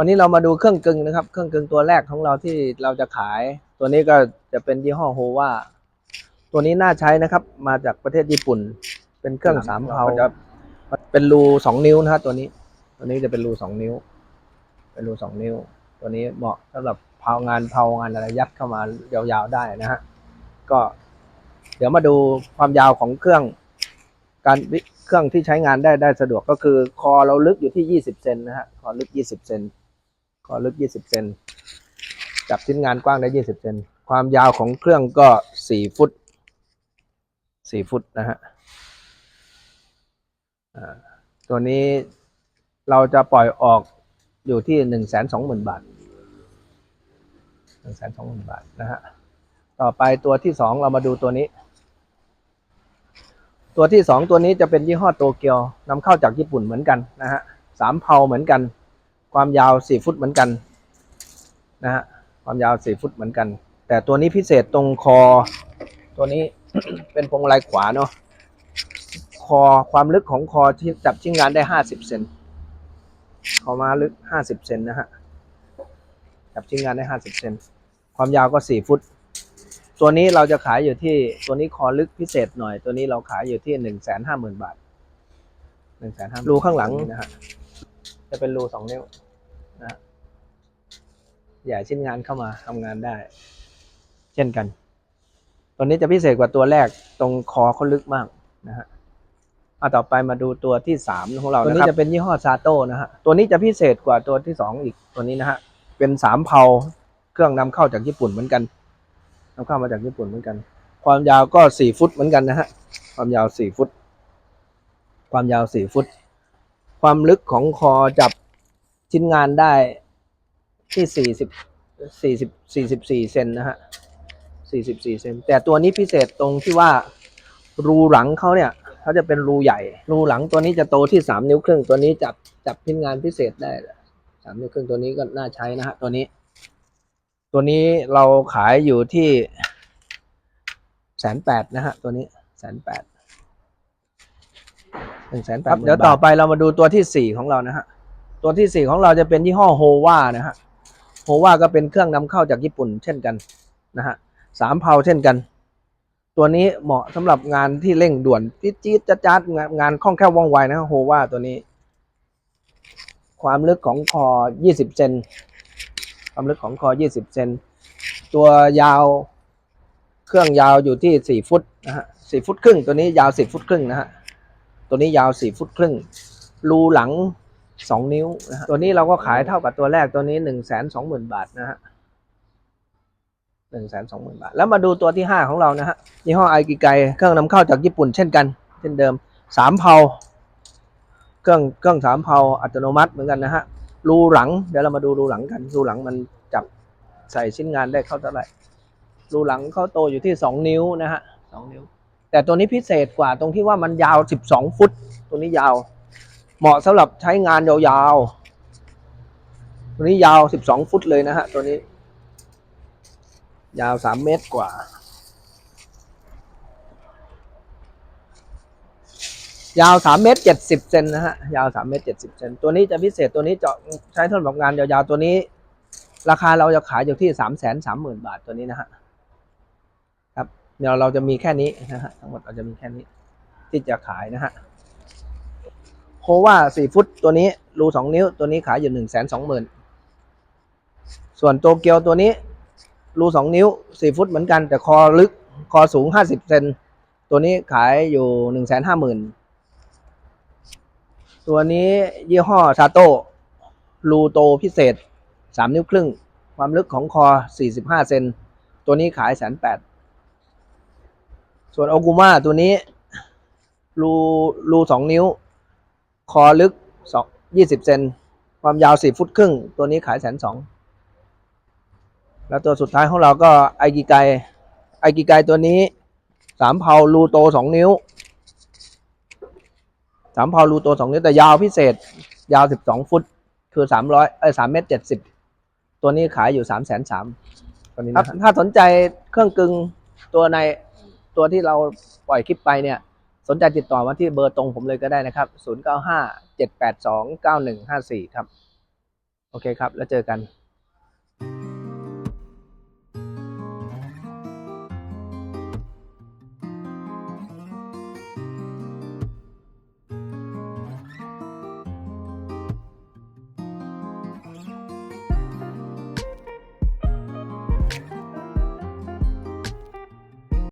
วันนี้เรามาดูเครื่องกึ่งนะครับ เครื่องกึ่งตัวแรกของเราที่เราจะขาย ตัวนี้ก็จะเป็นยี่ห้อโฮว่าตัวนี้น่าใช้นะครับ มาจากประเทศญี่ปุ่น เป็นเครื่องสามเพลาจะเป็นรูสองนิ้วนะฮะตัวนี้ ตัวนี้จะเป็นรูสองนิ้ว เป็นรูสองนิ้ว ตัวนี้เหมาะสำหรับเผางานเผางานอะไรยัดเข้ามายาวๆได้นะฮะก็ เดี๋ยวมาดูความยาวของเครื่อง การเครื่องที่ใช้งานได้ได้สะดวกก็คือ คอเราลึกอยู่ที่20เซนนะฮะคอลึก20เซน คอลึก 20 เซนจับชิ้นงานกว้างได้ 20 เซนความยาวของเครื่องก็ 4 ฟุต 4 ฟุตนะฮะตัวนี้เราจะปล่อยออกอยู่ที่ 1 2 0 0 0 0 บาท 1 2 0 0 0 0 บาทนะฮะ ต่อไปตัวที่สองเรามาดูตัวนี้ ตัวที่สองตัวนี้จะเป็นยี่ห้อโตเกียวนำเข้าจากญี่ปุ่นเหมือนกันนะฮะสามเพาเหมือนกัน ความยาวสี่ฟุตเหมือนกันนะฮะความยาวสี่ฟุตเหมือนกัน แต่ตัวนี้พิเศษตรงคอ ตัวนี้เป็นพวงมาลัยขวาเนาะคอความลึกของคอที่จับชิ้นงานได้ห้าสิบเซนคอมาลึกห้าสิบเซนนะฮะจับชิ้นงานได้ห้าสิบเซนความยาวก็สี่ฟุต ตัวนี้เราจะขายอยู่ที่ตัวนี้คอลึกพิเศษหน่อย ตัวนี้เราขายอยู่ที่หนึ่งแสนห้าหมื่นบาทหนึ่งแสนห้ารูข้างหลังนะฮะจะเป็นรูสองนิ้วนะฮะ ใหญ่ชิ้นงานเข้ามาทำงานได้ เช่นกัน ตัวนี้จะพิเศษกว่าตัวแรกตรงคอเขาลึกมากนะฮะเอาต่อไปมาดูตัวที่สามของเราตัวนี้จะเป็นยี่ห้อซาโต้นะฮะตัวนี้จะพิเศษกว่าตัวที่สองอีกตัวนี้นะฮะเป็นสามเพาเครื่องนำเข้าจากญี่ปุ่นเหมือนกันนำเข้ามาจากญี่ปุ่นเหมือนกัน ความยาวก็สี่ฟุตเหมือนกันนะฮะความยาวสี่ฟุต ความยาวสี่ฟุต ความลึกของคอจับชิ้นงานได้ ที่สี่สิบสี่สิบสี่สิบสี่เซนนะฮะสี่สิบสี่เซนแต่ตัวนี้พิเศษตรงที่ว่ารูหลังเขาเนี่ยเขาจะเป็นรูใหญ่ รูหลังตัวนี้จะโตที่สามนิ้วครึ่ง ตัวนี้จับจับชิ้นงานพิเศษได้สามนิ้วครึ่งตัวนี้ก็น่าใช้นะฮะตัวนี้ ตัวนี้เราขายอยู่ที่แสนแปดนะฮะตัวนี้แสนแปดหนึ่งแสนแปดเดี๋ยวต่อไปเรามาดูตัวที่สี่ของเรานะฮะตัวที่สี่ของเราจะเป็นยี่ห้อโฮวานะฮะ โฮว่าก็เป็นเครื่องนำเข้าจากญี่ปุ่นเช่นกันนะฮะสามเพาเช่นกัน ตัวนี้เหมาะสำหรับงานที่เร่งด่วนจี๊ดจี๊ดจัดจัดงานงานคล่องแคล่วว่องไวนะโฮว่าตัวนี้ ความลึกของคอยี่สิบเซนความลึกของคอ 20 เซนตัวยาวเครื่องยาวอยู่ที่ 4 ฟุตนะฮะ4ฟุตครึ่งตัวนี้ยาว 10 ฟุตครึ่งนะฮะตัวนี้ยาว 4 ฟุตครึ่งรูหลัง 2 นิ้วนะฮะตัวนี้เราก็ขายเท่ากับตัวแรกตัวนี้ 1 2 0 0 0 0 บาทนะฮะ1 2 0 0 0 0บาท แล้วมาดูตัวที่5ของเรานะฮะยี่ห้อไอกิไกเครื่องนำเข้าจากญี่ปุ่นเช่นกัน เช่นเดิม3เพาเครื่องเครื่องสามเพาอัตโนมัติเหมือนกันนะฮะรูหลัง เดี๋ยวเรามาดูรูหลังกันรูหลังมันจับใส่ชิ้นงานได้เข้าเท่าไหร่รูหลังเขาโตอยู่ที่สองนิ้วนะฮะสองนิ้ว แต่ตัวนี้พิเศษกว่าตรงที่ว่ามันยาวสิบสองฟุต ตัวนี้ยาว เหมาะสำหรับใช้งานยาวๆ ตัวนี้ยาวสิบสองฟุตเลยนะฮะ ตัวนี้ ยาวสามเมตรกว่า ยาวสามเมตรเจ็ดสิบเซนนะฮะ ยาวสามเมตรเจ็ดสิบเซน ตัวนี้จะพิเศษ ตัวนี้จะใช้สำหรับงานยาวๆ ตัวนี้ ราคาเราจะขายอยู่ที่สามแสนสามหมื่นบาทตัวนี้นะฮะ ครับ เดี๋ยวเราจะมีแค่นี้นะฮะ ทั้งหมดเราจะมีแค่นี้ ที่จะขายนะฮะ คว่าสี่ฟุตตัวนี้รูสองนิ้วตัวนี้ขายอยู่หนึ่งแสนสองหมื่นส่วนโตเกียวตัวนี้รูสองนิ้วสี่ฟุตเหมือนกันแต่คอลึกคอสูงห้าสิบเซนตัวนี้ขายอยู่หนึ่งแสนห้าหมื่นตัวนี้ยี่ห้อชาโต้รูโตพิเศษสามนิ้วครึ่ง ความลึกของคอสี่สิบห้าเซนตัวนี้ขายแสนแปดส่วนโอกุมาตัวนี้รูรูสองนิ้ว คอลึกสองยี่สิบเซนความยาวสี่ฟุตครึ่ง ตัวนี้ขายแสนสองแล้วตัวสุดท้ายของเราก็ไอกิไกไอกิไกตัวนี้สามเพารูโตสองนิ้วสามเพารูโตสองนิ้วแต่ยาวพิเศษ ยาวสิบสองฟุต คือสามร้อยเอ้ยสามเมตรเจ็ดสิบตัวนี้ขายอยู่สามแสนสามตัวนี้นะครับถ้าสนใจเครื่องกึ่งตัวในตัวที่เราปล่อยคลิปไปเนี่ย สนใจติดต่อมาที่เบอร์ตรงผมเลยก็ได้นะครับศูนย์เก้าห้าเจ็ดแปดสองเก้าหนึ่งห้าสี่ครับ โอเคครับ แล้วเจอกัน